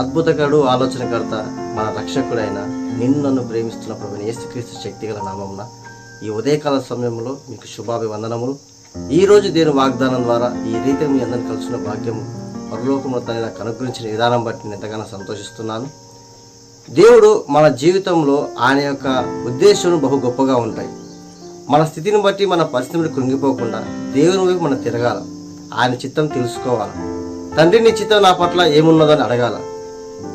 అద్భుతకరుడు ఆలోచనకర్త మన రక్షకుడైన నిన్ను నన్ను ప్రేమిస్తున్న ప్రభుని యేసుక్రీస్తు శక్తిగల నామమున ఈ ఉదయకాల సమయంలో మీకు శుభాభివందనములు. ఈ రోజు దేని వాగ్దానం ద్వారా ఈ రీతి మీ అందరిని కలుసుకున్న భాగ్యము పరలోకంలో తన నాకు అనుగ్రహించిన విధానం బట్టి నేను ఎంతగానో సంతోషిస్తున్నాను. దేవుడు మన జీవితంలో ఆయన యొక్క ఉద్దేశం బహు గొప్పగా ఉంటాయి. మన స్థితిని బట్టి మన పరిస్థితిని కృంగిపోకుండా దేవుని వైపు మనం తిరగాల. ఆయన చిత్తం తెలుసుకోవాలి. తండ్రి నీ చిత్తం నా పట్ల ఏమున్నదో అని అడగాల.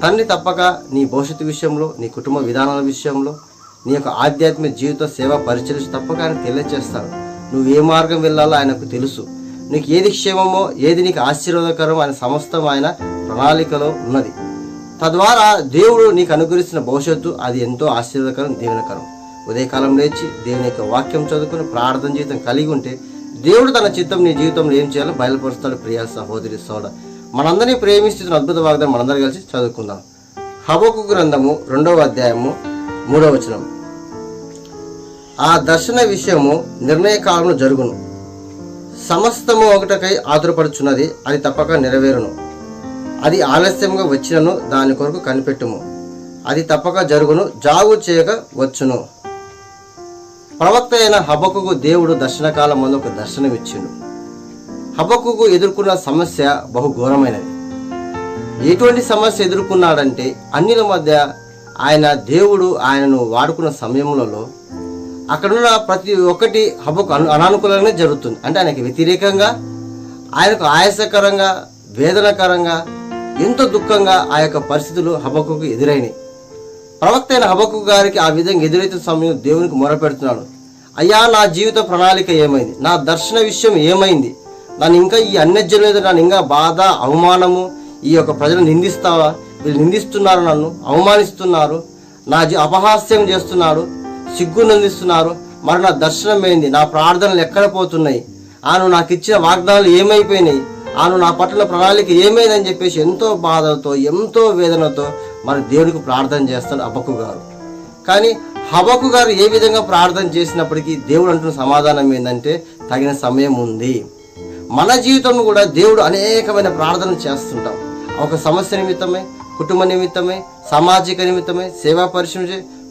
తండ్రి తప్పక నీ భవిష్యత్తు విషయంలో నీ కుటుంబ విధానాల విషయంలో నీ యొక్క ఆధ్యాత్మిక జీవిత సేవ పరిచయం తప్పక ఆయన తెలియచేస్తాడు నువ్వు ఏ మార్గం వెళ్ళాలో ఆయనకు తెలుసు. నీకు ఏది క్షేమమో ఏది నీకు ఆశీర్వాదకరం ఆయన సమస్తం ఆయన ప్రణాళికలో ఉన్నది. తద్వారా దేవుడు నీకు అనుగ్రహిస్తున్న భవిష్యత్తు అది ఎంతో ఆశీర్వాదకరం దీవెనకరం. ఉదయకాలం లేచి దేవుని యొక్క వాక్యం చదువుకుని ప్రార్థన జీవితం కలిగి ఉంటే దేవుడు తన చిత్తం నీ జీవితంలో ఏం చేయాలో బయలుపరుస్తాడు ప్రియా సహోదరి సోడ మనందరినీ ప్రేమిస్తున్న అద్భుత వాగ్దానం మనందరం కలిసి చదువుకుందాం. హబకు గ్రంథము రెండవ అధ్యాయము మూడవ వచనం. ఆ దర్శన విషయము నిర్ణయ కాలంలో జరుగును. సమస్తము ఒకటకై ఆతురపడుచున్నది అది తప్పక నెరవేరును. అది ఆలస్యంగా వచ్చినను దాని కొరకు కనిపెట్టుము. అది తప్పక జరుగును జాగు చేయక వచ్చును. ప్రవక్త అయిన హబకుకు దేవుడు దర్శనకాలం ముందు ఒక దర్శనం హబక్కుకు హబకుకు ఎదుర్కొన్న సమస్య బహు ఘోరమైనది. ఎటువంటి సమస్య ఎదుర్కొన్నాడంటే అన్నిల మధ్య ఆయన దేవుడు ఆయనను వాడుకున్న సమయంలో అక్కడున్న ప్రతి ఒక్కటి హబకు అను అనానుకూలంగానే జరుగుతుంది. అంటే ఆయనకి వ్యతిరేకంగా ఆయనకు ఆయాసకరంగా వేదనకరంగా ఎంతో దుఃఖంగా ఆ యొక్క పరిస్థితులు హబకుకు ఎదురైనాయి. ప్రవక్త అయిన హబకు గారికి ఆ విధంగా ఎదురైతే సమయం దేవునికి మొరపెడుతున్నాడు. అయ్యా నా జీవిత ప్రణాళిక ఏమైంది? నా దర్శన విషయం ఏమైంది? నన్ను ఇంకా ఈ అన్యజనులు నన్ను ఇంకా బాధ అవమానము ఈ యొక్క ప్రజలు నిందిస్తావా? వీళ్ళు నిందిస్తున్నారు నన్ను అవమానిస్తున్నారు. నా అపహాస్యం చేస్తున్నారు సిగ్గు నిందిస్తున్నారు. మరి నా దర్శనం ఏంది? నా ప్రార్థనలు ఎక్కడ పోతున్నాయి? ఆను నాకు ఇచ్చిన వాగ్దానాలు ఏమైపోయినాయి? ఆను నా పట్ల ప్రణాళిక ఏమైందని చెప్పేసి ఎంతో బాధలతో ఎంతో వేదనతో మరి దేవునికి ప్రార్థన చేస్తాడు అబ్బకు గారు. కానీ హబకు గారు ఏ విధంగా ప్రార్థన చేసినప్పటికీ దేవుడు అంటున్న సమాధానం ఏంటంటే తగిన సమయం ఉంది. మన జీవితంలో కూడా దేవుడు అనేకమైన ప్రార్థనలు చేస్తుంటాం. ఒక సమస్య నిమిత్తమే కుటుంబ నిమిత్తమే సామాజిక నిమిత్తమే సేవా పరిశ్రమ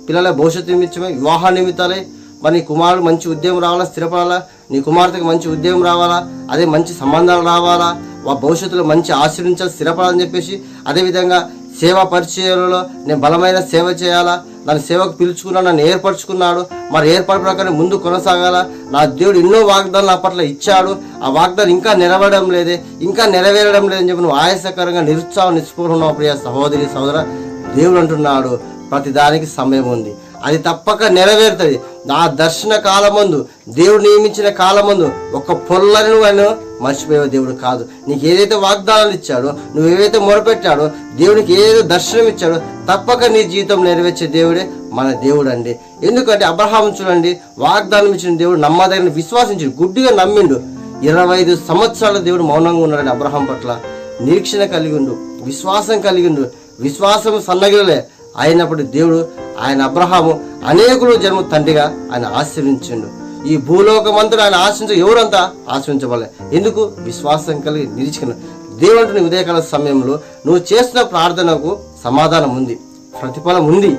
పిల్లల భవిష్యత్తు నిమిత్తమే వివాహ నిమిత్తాలే. మరి నీ కుమారుడు మంచి ఉద్యోగం రావాలా స్థిరపడాలా? నీ కుమార్తెకి మంచి ఉద్యోగం రావాలా? అదే మంచి సంబంధాలు రావాలా? వా భవిష్యత్తులో మంచి ఆశీర్వించాలి స్థిరపడాలని చెప్పేసి అదేవిధంగా సేవా పరిచయాలలో నేను బలమైన సేవ చేయాలా? నన్ను సేవకు పిలుచుకున్నాడు నన్ను ఏర్పరచుకున్నాడు. మరి ఏర్పాటు ప్రకారం ముందు కొనసాగాల? నా దేవుడు ఎన్నో వాగ్దానాలు నా పట్ల ఇచ్చాడు. ఆ వాగ్దానం ఇంకా నెరవేరడం లేదే. ఇంకా నెరవేరడం లేదని చెప్పి నువ్వు ఆయాసకరంగా నిరుత్సాహం నిస్పృహున్నావు ప్రియ సహోదరి సహోదర దేవుడు అంటున్నాడు ప్రతి దానికి సమయం ఉంది. అది తప్పక నెరవేరుతుంది. నా దర్శన కాలమందు దేవుడు నియమించిన కాలమందు ఒక పొల్లని నువ్వు మర్చిపోయే దేవుడు కాదు. నీకు ఏదైతే వాగ్దానాలు ఇచ్చాడో నువ్వు ఏవైతే మొరపెట్టాడో దేవునికి ఏదైతే దర్శనం ఇచ్చాడో తప్పక నీ జీవితం నెరవేర్చే దేవుడే మన దేవుడు అండి ఎందుకంటే అబ్రహాం చూడండి వాగ్దానం ఇచ్చిన దేవుడు నమ్మదగిన విశ్వాసించి గుడ్డిగా నమ్మిండు. ఇరవై ఐదు సంవత్సరాల దేవుడు మౌనంగా ఉన్నాడు అబ్రహాం పట్ల. నిరీక్షణ కలిగి ఉండు విశ్వాసం కలిగి ఉండు విశ్వాసం సన్నగిలే అయినప్పుడు దేవుడు ఆయన అబ్రహాము అనేకులు జన్మ తండ్రిగా ఆయన ఆశీర్వించిండు. ఈ భూలోకమంతా ఆయన ఆశించ ఎవరంతా ఆశ్రయించబడలే ఎందుకు? విశ్వాసం కలిగి నిరీక్షణ దేవుడు ఉదయకాల సమయంలో నువ్వు చేసిన ప్రార్థనకు సమాధానం ఉంది ప్రతిఫలం ఉంది.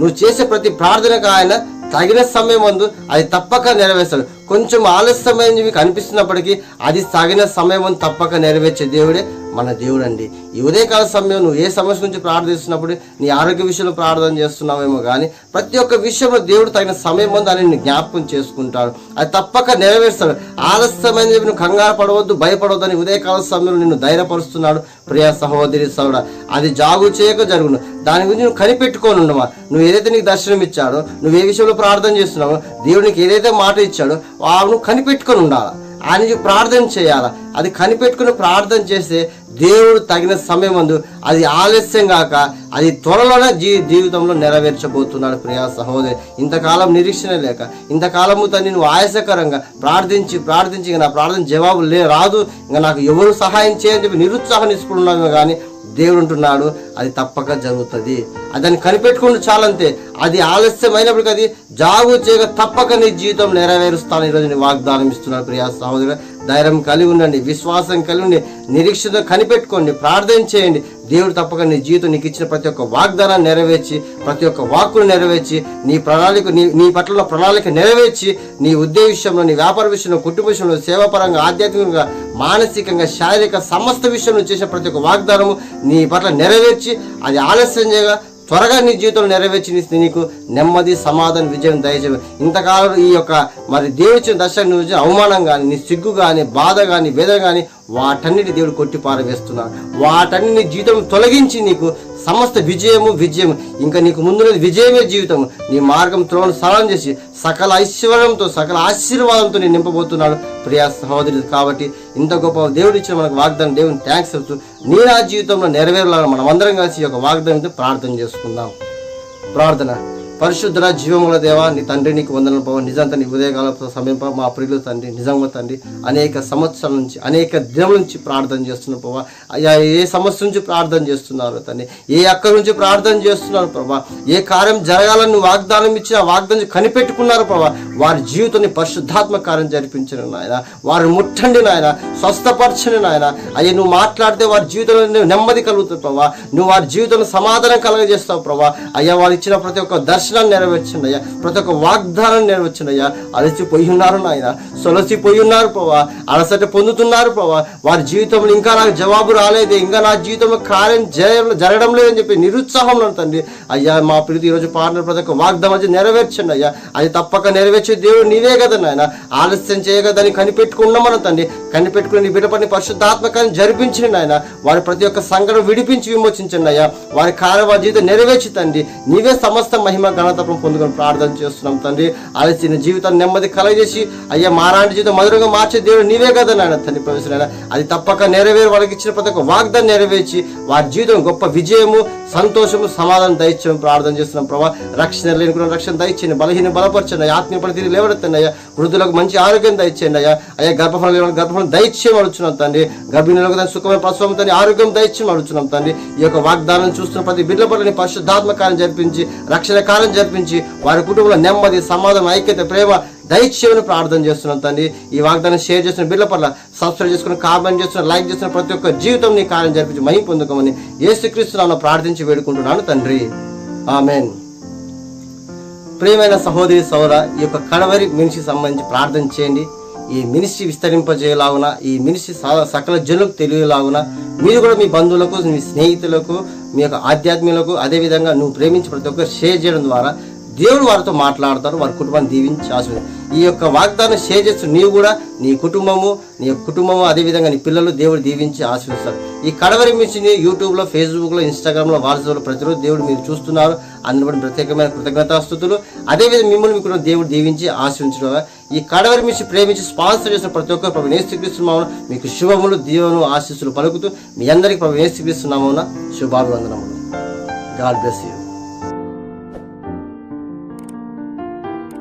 నువ్వు చేసే ప్రతి ప్రార్థనకు ఆయన తగిన సమయం ముందు అది తప్పక నెరవేర్చాడు. కొంచెం ఆలస్యమైంది మీకు అనిపిస్తున్నప్పటికీ అది తగిన సమయం తప్పక నెరవేర్చే దేవుడే మన దేవుడు అండి ఈ ఉదయకాల సమయం నువ్వు ఏ సమస్య నుంచి ప్రార్థిస్తున్నప్పుడు నీ ఆరోగ్య విషయంలో ప్రార్థన చేస్తున్నావేమో కానీ ప్రతి ఒక్క విషయంలో దేవుడు తగిన సమయం ముందు అని జ్ఞాపకం చేసుకుంటాడు. అది తప్పక నెరవేరుస్తాడు. ఆలస్యమైన చెప్పి నువ్వు కంగారు పడవద్దు భయపడవద్దు అని ఉదయకాల సమయంలో నిన్ను ధైర్యపరుస్తున్నాడు ప్రియా సహోదరి సోదరుడా అది జాగు చేయక జరుగును. దాని గురించి నువ్వు కనిపెట్టుకొని ఉండమా? నువ్వు ఏదైతే నీకు దర్శనం ఇచ్చాడో నువ్వు ఏ విషయంలో ప్రార్థన చేస్తున్నావో దేవునికి ఏదైతే మాట ఇచ్చాడో ఆ నువ్వు కనిపెట్టుకొని ఉండాలి? ఆయనకి ప్రార్థన చేయాలి? అది కనిపెట్టుకుని ప్రార్థన చేస్తే దేవుడు తగిన సమయం అందు అది ఆలస్యం కాక అది త్వరలోనే జీ జీవితంలో నెరవేర్చబోతున్నాడు ప్రియా సహోదరి. ఇంతకాలం నిరీక్షణ లేక ఇంతకాలము తను నువ్వు ఆయాసకరంగా ప్రార్థించి ప్రార్థించి ఇంకా నా ప్రార్థన జవాబు లే రాదు. ఇంకా నాకు ఎవరు సహాయం చేయని చెప్పి నిరుత్సాహం నిలుచుకున్నాము కానీ దేవుడు ఉంటున్నాడు అది తప్పక జరుగుతుంది. దాన్ని కనిపెట్టుకుంటూ చాలంతే. అది ఆలస్యమైనప్పటికీ అది జాగు చేయక తప్పక నీ జీవితం నెరవేరుస్తాను ఈరోజు నీ వాగ్దానం ఇస్తున్నాను ప్రియా సహోదరు ధైర్యం కలిగి ఉండండి విశ్వాసం కలిగి ఉండి నిరీక్షణ కనిపెట్టుకోండి ప్రార్థన చేయండి. దేవుడు తప్పక నీ జీవితం నీకు ఇచ్చిన ప్రతి ఒక్క వాగ్దానాన్ని నెరవేర్చి ప్రతి ఒక్క వాక్కును నెరవేర్చి నీ ప్రణాళిక నీ నీ పట్ల ప్రణాళిక నెరవేర్చి నీ ఉద్యోగ విషయంలో నీ వ్యాపార విషయంలో కుటుంబ విషయంలో సేవాపరంగా ఆధ్యాత్మికంగా మానసికంగా శారీరక సమస్త విషయంలో చేసిన ప్రతి ఒక్క వాగ్దానము నీ పట్ల నెరవేర్చి అది ఆలస్యం చేయగా త్వరగా నీ జీవితంలో నెరవేర్చి నీ- నీకు నెమ్మది సమాధానం విజయం దయచేయ. ఇంతకాలం ఈ యొక్క మరి దేవుడిచ్చిన దర్శనం నువ్వు అవమానం కానీ నీ సిగ్గు కానీ బాధ కానీ వేదన కానీ వాటన్నిటి దేవుడు కొట్టి పారవేస్తున్నాడు వాటన్ని జీవితం తొలగించి నీకు సమస్త విజయము విజయము. ఇంకా నీకు ముందున్నది విజయమే జీవితము. నీ మార్గం త్రోవను సరళం చేసి సకల ఐశ్వర్యంతో సకల ఆశీర్వాదంతో నేను నింపబోతున్నాడు ప్రియా సహోదరి కాబట్టి ఇంత గొప్ప దేవుడు ఇచ్చిన మనకు వాగ్దానం దేవుని థ్యాంక్స్ చెప్తూ నీ నా జీవితంలో నెరవేరాలని మనం అందరం కలిసి ఒక యొక్క వాగ్దానంతో ప్రార్థన చేసుకుందాం. ప్రార్థన. పరిశుద్ధ జీవముల దేవ నీ తండ్రి నీకు వందనలు పవ నిజంతా నీ ఉదయకాల సమయం మా ప్రియులు తండ్రి నిజంగా తండ్రి అనేక సంవత్సరాల నుంచి అనేక దినముల నుంచి ప్రార్థన చేస్తున్న ప్రభా. అయ్యా ఏ సమస్య నుంచి ప్రార్థన చేస్తున్నారు తండ్రి? ఏ అక్క నుంచి ప్రార్థన చేస్తున్నారు ప్రభా? ఏ కార్యం జరగాలని నువ్వు వాగ్దానం ఇచ్చిన వాగ్దానం కనిపెట్టుకున్నారు ప్రభా? వారి జీవితాన్ని పరిశుద్ధాత్మ కార్యం జరిపించిన నాయన. వారిని ముట్టండి నాయన. స్వస్థపరచండి నాయన. అయ్యా నువ్వు మాట్లాడితే వారి జీవితంలో నువ్వు నెమ్మది కలుగుతుంది ప్రభా. నువ్వు వారి జీవితంలో సమాధానం కలగజేస్తావు ప్రభా. అయ్యా వారు ఇచ్చిన ప్రతి ఒక్క దర్శనాన్ని నెరవేర్చండి ప్రతి ఒక్క వాగ్దానం నెరవేర్చండి అలసిపోయి ఉన్నారు నాయన. సొలసిపోయి ఉన్నారు ప్రభా. అలసట పొందుతున్నారు ప్రభా. వారి జీవితంలో ఇంకా నాకు జవాబు రాలేదు. ఇంకా నా జీవితంలో కార్యం జరగడం లేదని చెప్పి నిరుత్సాహంలో తండ్రి. అయ్యా మా ప్రీతి ఈరోజు పాడిన ప్రతి ఒక్క వాగ్దానం వచ్చి నెరవేర్చండి అయ్యా అది తప్పక నెరవేర్చే దేవుడు నీవే కదా నాయన. ఆలస్యం చేయగదని కనిపెట్టుకున్నామని తండ్రి. కనిపెట్టుకుని నీ బిడ్డ పరిశుద్ధాత్మకాన్ని జరిపించండి నాయన. వారి ప్రతి ఒక్క సంఘటన విడిపించి విమోచించండి అయ్యా వారి కార్య వారి జీవితం నెరవేర్చి తండ్రి. నీవే సమస్త మహిమ ఘనతత్వం పొందుకొని ప్రార్థన చేస్తున్నాం తండ్రి. ఆలస్యం జీవితాన్ని నెమ్మది కలగజేసి అయ్యా మారాంటి జీవితం మధురంగా మార్చే దేవుడు నీవే కదా నాయన తండ్రి ప్రవేశనాయన అది తప్పక నెరవేరు వాళ్ళకి ఇచ్చిన ప్రతి ఒక్క వాగ్దానం నెరవేర్చి వారి జీవితం గొప్ప విజయము సంతోషము సమాధానం దయచేయమని ప్రార్థన చేస్తున్నాం ప్రభా. రక్షణ లేని కూడా రక్షణ దయచేయండి బలహీన బలపరచండి అయ్యా ఆత్మీయ పడి తిరిగి అయ్యా. వృద్ధులకు మంచి ఆరోగ్యం దయచేయండి అయ్యా. అయ్యా గర్భఫలం లేని గర్భఫలం దయచేయం అడుచున్నాం తండ్రి. గర్భిణులకు దాని సుఖమైన ప్రసవం తండ్రి ఆరోగ్యం దయచేయం అడుచున్నాం తండ్రి. ఈ యొక్క వాగ్దానం చూస్తున్న ప్రతి బిడ్డల పట్ల పరిశుద్ధాత్మ కార్యం జరిపించి రక్షణ కార్యం జరిపించి వారి కుటుంబంలో నెమ్మది సమాధానం ఐక్యత ప్రేమ దయచేయమని ప్రార్థన చేస్తున్నాను తండ్రి. ఈ వాగ్దానం షేర్ చేసిన బిడ్డ పట్ల సబ్స్క్రైబ్ చేసుకుని కామెంట్ చేస్తున్న లైక్ చేస్తున్న ప్రతి ఒక్క జీవితం నీ కార్యం జరిపించి మహిం పొందుకోమని ఏసుక్రీస్తున్నాను ప్రార్థించి వేడుకుంటున్నాను తండ్రి. ఆమెన్. ప్రియమైన సహోదరి సౌర ఈ యొక్క కడవరి మనిషికి సంబంధించి ప్రార్థన చేయండి. ఈ మినిస్ట్రీ విస్తరింపజేయలాగున ఈ మినిస్ట్రీ సకల జనులకు తెలియలాగున మీరు కూడా మీ బంధువులకు మీ స్నేహితులకు మీ యొక్క ఆధ్యాత్మికులకు అదేవిధంగా నువ్వు ప్రేమించి ప్రతి ఒక్కరు షేర్ చేయడం ద్వారా దేవుడు వారితో మాట్లాడతారు వారి కుటుంబాన్ని దీవించి ఆశ ఈ యొక్క వాగ్దానం షేర్ నీవు కూడా నీ కుటుంబము నీ కుటుంబము అదేవిధంగా నీ పిల్లలు దేవుడు దీవించి ఆశీర్వదిస్తారు. ఈ కడవరి మిషన్ని యూట్యూబ్లో ఫేస్బుక్లో ఇన్స్టాగ్రామ్లో వాట్సాప్లో ప్రతిరోజు దేవుడు మీరు చూస్తున్నారు. అందులో బట్టి ప్రత్యేకమైన కృతజ్ఞతాస్థుతులు అదేవిధంగా మిమ్మల్ని మీకు దేవుడు దీవించి ఆశీర్వించడం ఈ కడవరి మిషన్ ప్రేమించి స్పాన్సర్ చేసిన ప్రతి ఒక్కరు ప్రభు నేస్తిక్రిస్తున్నాము మీకు శుభములు దీవెను ఆశీస్సులు పలుకుతూ మీ అందరికీ ప్రభు నేస్తిక్రిస్తున్నాము శుభాభివందనములు. God bless you.